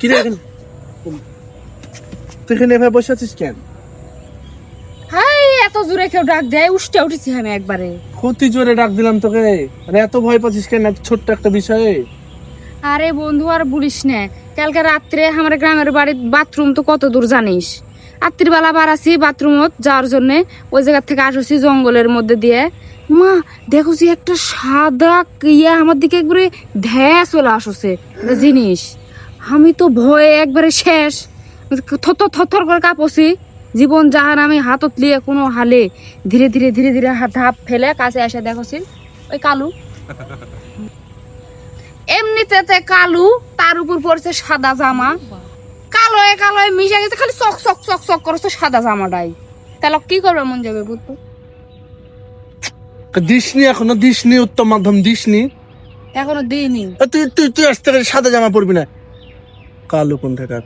কি রে এখানে? তুই এখানে এভাবে বসে আছিস কেন? হাই এত জোরে কেউ ডাক দেয় উঠতে উঠেছি আমি একবারে। ক্ষতি জোরে ডাক দিলাম তোকে। আরে এত ভয় পাচ্ছিস কেন? এত ছোট্ট একটা বিষয়ে। আরে বন্ধু আর বলিস না। কালকে রাত্রে আমার গ্রামের বাড়ির বাথরুম তো কত দূর জানিস? রাত্রিবেলা বাড়াছি বাথরুমত যাওয়ার জন্য। ওই জায়গা থেকে আসছি জঙ্গলের মধ্যে দিয়ে। মা দেখছি একটা সাদা ইয়ে আমার দিকে একবারে ধ্যা চলে আসছে। জিনিস। আমি তো ভয়ে একবারে শেষ। থর থর করে কাঁপছি। জীবন যাহার আমি হাতত লিয়ে কোনো হালে ধীরে ধীরে ধীরে ধীরে ধাপ ফেলে কাছে এসে দেখছি ওই কালু। এমনিতে কালু তার উপর পড়ছে সাদা জামা। কালো কালো মিশে গেছে খালি চক চক চক চক করছে সাদা জামাটাই। তাহলে কি করবে মন যাবে বুদ্ধু দিসনি এখনও? দিসনি উত্তম মাধ্যম দিসনি? এখনও দিইনি। তুই তুই তুই আসতে সাদা জামা পরবি না। কালো কোন থেকে